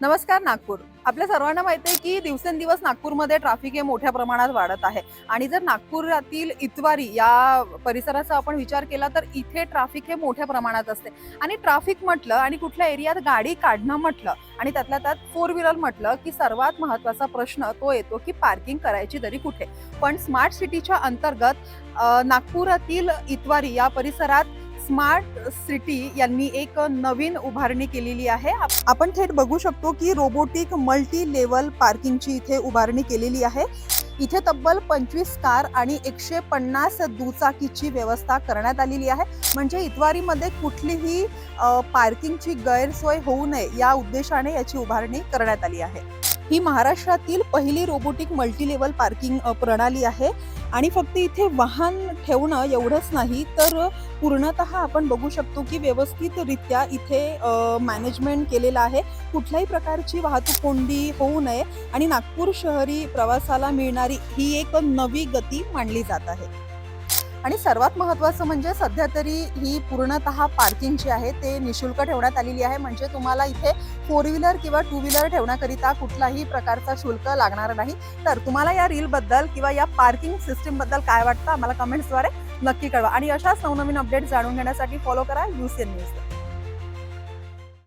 नमस्कार नागपूर. आपल्या सर्वांना माहिती आहे की दिवसेंदिवस नागपूरमध्ये ट्रॅफिक हे मोठ्या प्रमाणात वाढत आहे. आणि जर नागपुरातील इतवारी या परिसराचा आपण विचार केला तर इथे ट्रॅफिक हे मोठ्या प्रमाणात असते. आणि ट्रॅफिक म्हटलं आणि कुठल्या एरियात गाडी काढणं म्हटलं आणि त्यातल्या त्यात फोर व्हीलर म्हटलं की सर्वात महत्त्वाचा प्रश्न तो येतो की पार्किंग करायची तरी कुठे? पण स्मार्ट सिटीच्या अंतर्गत नागपुरातील इतवारी या परिसरात स्मार्ट सिटी यांनी एक नवीन उभारणी केलेली आहे. आपण थेट बघू शकतो की रोबोटिक मल्टी लेवल पार्किंगची इथे उभारणी केलेली आहे. इथे तब्बल पंचवीस कार आणि एकशे पन्नास दुचाकीची व्यवस्था करण्यात आलेली आहे. म्हणजे इतवारीमध्ये कुठलीही पार्किंगची गैरसोय होऊ नये या उद्देशाने याची उभारणी करण्यात आली आहे. ही महाराष्ट्रातील पहिली रोबोटिक मल्टीलेवल पार्किंग प्रणाली आहे. आणि फक्त इथे वाहन ठेवणं एवढंच नाही तर पूर्णतः आपण बघू शकतो की व्यवस्थितरित्या इथे मॅनेजमेंट केलेलं आहे. कुठल्याही प्रकारची वाहतूक कोंडी होऊ नये आणि नागपूर शहरी प्रवासाला मिळणारी ही एक नवी गती मानली जात आहे. आणि सर्वात महत्त्वाचं म्हणजे सध्या तरी ही पूर्णतः पार्किंग जी आहे ते निशुल्क ठेवण्यात आलेली आहे. म्हणजे तुम्हाला इथे फोर व्हीलर किंवा टू व्हीलर ठेवण्याकरिता कुठलाही प्रकारचा शुल्क लागणार नाही. तर तुम्हाला या रीलबद्दल किंवा या पार्किंग सिस्टीमबद्दल काय वाटतं आम्हाला कमेंट्सद्वारे नक्की कळवा. आणि अशाच नवनवीन अपडेट जाणून घेण्यासाठी फॉलो करा यूसीएन न्यूज